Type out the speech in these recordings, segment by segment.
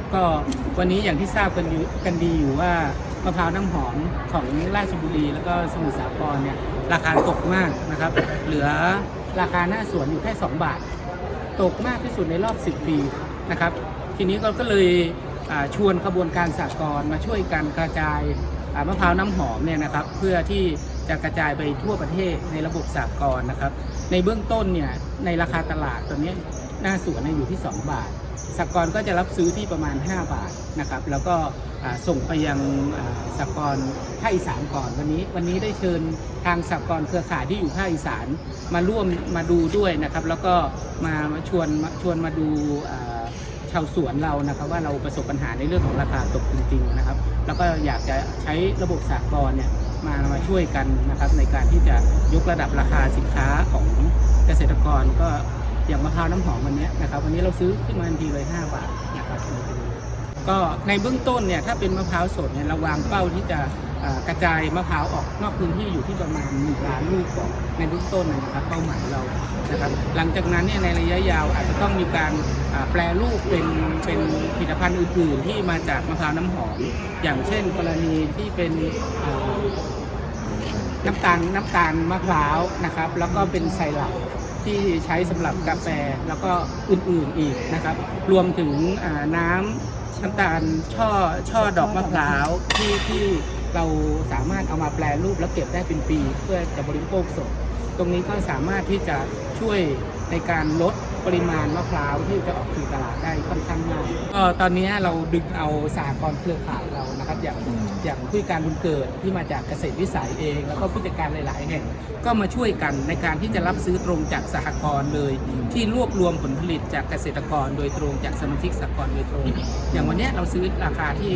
ับก็วันนี้อย่างที่ทราบกันอยู่กันดีอยู่ว่ามะพร้าวน้ำหอมของราชบุรี แล้วก็สมุทรสาครเนี่ยราคาตกมากนะครับ เหลือราคาหน้าสวนอยู่แค่ 2 บาท ตกมากที่สุดในรอบ 10 ปีนะครับ ทีนี้เราก็เลยชวนขบวนการสากลมาช่วยกันกระจายมะพร้าวน้ำหอมเนี่ยนะครับ เพื่อที่จะกระจายไปทั่วประเทศในระบบสากลนะครับ ในเบื้องต้นเนี่ยในราคาตลาดตอนนี้หน้าสวนอยู่ที่ 2 บาท สกลก็จะรับซื้อที่ประมาณ 5 บาทนะครับแล้วก็ส่งไปยังสกลภาคอีสานก่อนวันนี้ วันนี้ได้เชิญทางสกลเครือข่ายที่อยู่ภาคอีสานมาร่วมมาดูด้วยนะครับ แล้วก็มาชวนชวนมาดูชาวสวนเรานะครับว่าเราประสบปัญหาในเรื่องของราคาตกจริงๆนะครับ แล้วก็อยากจะใช้ระบบสากลเนี่ยมามาช่วยกันนะครับในการที่จะยกระดับราคาสินค้าของเกษตรกรก็ อย่างมะพร้าวน้ำหอมวันนี้นะครับวันนี้เราซื้อขึ้นมาทันทีเลย 5 บาทนะครับก็ในเบื้องต้นเนี่ยถ้าเป็นมะพร้าวสดเนี่ยเราวางเป้าที่จะกระจายมะพร้าวออกนอกพื้นที่อยู่ที่ประมาณ1ล้านลูกก่อนในเบื้องต้นนะครับเป้าหมายเรานะครับหลังจากนั้นเนี่ยในระยะยาวอาจจะต้องมีการแปลรูปเป็นเป็นผลิตภัณฑ์อื่นๆ ที่มาจากมะพร้าวน้ำหอม อย่างเช่น กรณีที่เป็นน้ำตาลน้ำตาลมะพร้าวนะครับ แล้วก็เป็นไซรัป ที่ใช้สำหรับกาแฟแล้วก็อื่นๆอีกนะครับ รวมถึงน้ำน้ำตาลช่อช่อดอกมะพร้าวที่ที่เราสามารถเอามาแปลรูปแล้วเก็บได้เป็นปี เพื่อจะบริโภคสด ตรงนี้ก็สามารถที่จะช่วยในการลด ปริมาณมะพร้าวที่จะออกสู่ตลาดได้ค่อนข้างมากก็ตอนนี้เราดึงเอาสหกรณ์เครือข่ายเรานะครับ อย่างอย่างผู้จัดการบุญเกิดที่มาจากเกษตรวิสัยเอง แล้วก็ผู้จัดการหลาย ๆ แห่งก็มาช่วยกันในการที่จะรับซื้อตรงจากสหกรณ์เลย ที่รวบรวมผลผลิตจากเกษตรกรโดยตรงจากสมาชิกสหกรณ์โดยตรง อย่างวันเนี้ยเราซื้อราคาที่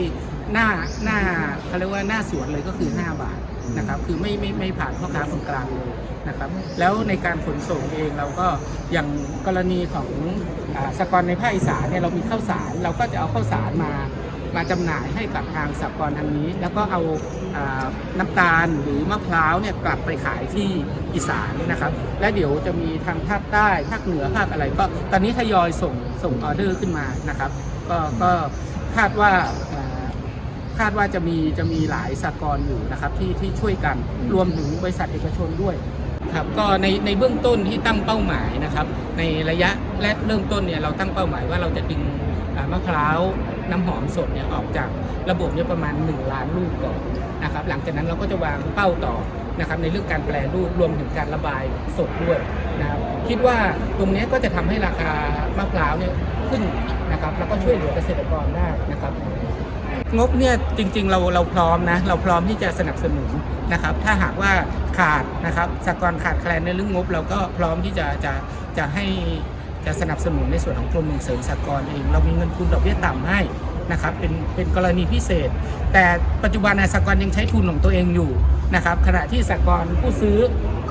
หน้าหน้าเขาเรียกว่าหน้าสวนเลยก็คือ 5 บาท นะครับคือไม่ไม่ไม่ผ่านพ่อค้าคนกลางเลยนะครับแล้วในการขนส่งเองเราก็อย่างกรณีของอสกรในภาคอีสานเนี่ยเรามีข้าวสาร เราก็จะเอาข้าวสารมามาจำหน่ายให้กับทางสหกรทางนี้ แล้วก็เอาอน้ำตาลหรือมะพร้าวเนี่ยกลับไปขายที่อีสานนะครับ และเดี๋ยวจะมีทางภาคใต้ภาคเหนือภาคอะไรก็ตอนนี้ทยอยส่งส่งออเดอร์ขึ้นมานะครับ ก็ก็คาดว่า คาดว่าจะมีจะมีหลายสากลอยู่นะครับที่ที่ช่วยกันรวมถึงบริษัทเอกชนด้วยครับก็ในในเบื้องต้นที่ตั้งเป้าหมายนะครับในระยะแรกเริ่มต้นเนี่ยเราตั้งเป้าหมายว่าเราจะดึงอ่ามะพร้าวน้ำหอมสดเนี่ยออกจากระบบเนี่ยประมาณ 1 ล้านลูกก่อนนะครับหลังจากนั้นเราก็จะวางเป้าต่อนะครับในเรื่องการแปลรูปรวมถึงการระบายสดด้วยนะครับคิดว่าตรงเนี้ยก็จะทำให้ราคามะพร้าวเนี่ยขึ้นนะครับแล้วก็ช่วยเหลือเกษตรกรได้นะครับ งบเนี่ยจริงๆเราเราพร้อมนะเราพร้อมที่จะสนับสนุนนะครับถ้าหากว่าขาดนะครับสากลขาดแคลนในเรื่องงบ เราก็พร้อมที่จะจะจะให้จะสนับสนุนในส่วนของกรมส่งเสริมสากลเอง เรามีเงินทุนดอกเบี้ยต่ำให้นะครับเป็นเป็นกรณีพิเศษ แต่ปัจจุบันในสากลยังใช้ทุนของตัวเองอยู่นะครับขณะที่สากลผู้ซื้อ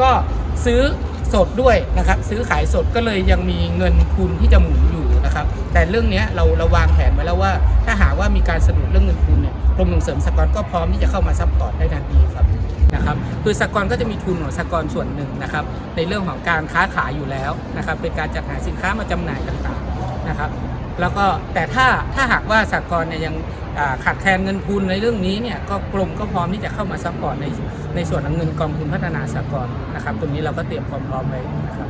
ก็ซื้อสดด้วยนะครับซื้อขายสดก็เลยยังมีเงินทุนที่จะหมุนอยู่ นะครับ แต่เรื่องนี้เราเราวางแผนไว้แล้วว่า ถ้าหากว่ามีการสะดุดเรื่องเงินทุนเนี่ยกรมส่งเสริมสหกรณ์ก็พร้อมที่จะเข้ามาซัพพอร์ตได้ทันทีครับนะครับคือสหกรณ์ก็จะมีทุนของสหกรณ์ส่วนหนึ่งนะครับในเรื่องของการค้าขายอยู่แล้วนะครับเป็นการจัดหาสินค้ามาจำหน่ายต่างๆนะครับแล้วก็แต่ถ้าถ้าหากว่าสหกรณ์เนี่ยยังขาดแคลนเงินทุนในเรื่องนี้เนี่ยก็กรมก็พร้อมที่จะเข้ามาซัพพอร์ตในในส่วนของเงินกองทุนพัฒนาสหกรณ์นะครับตรงนี้เราก็เตรียมความพร้อมไว้นะครับ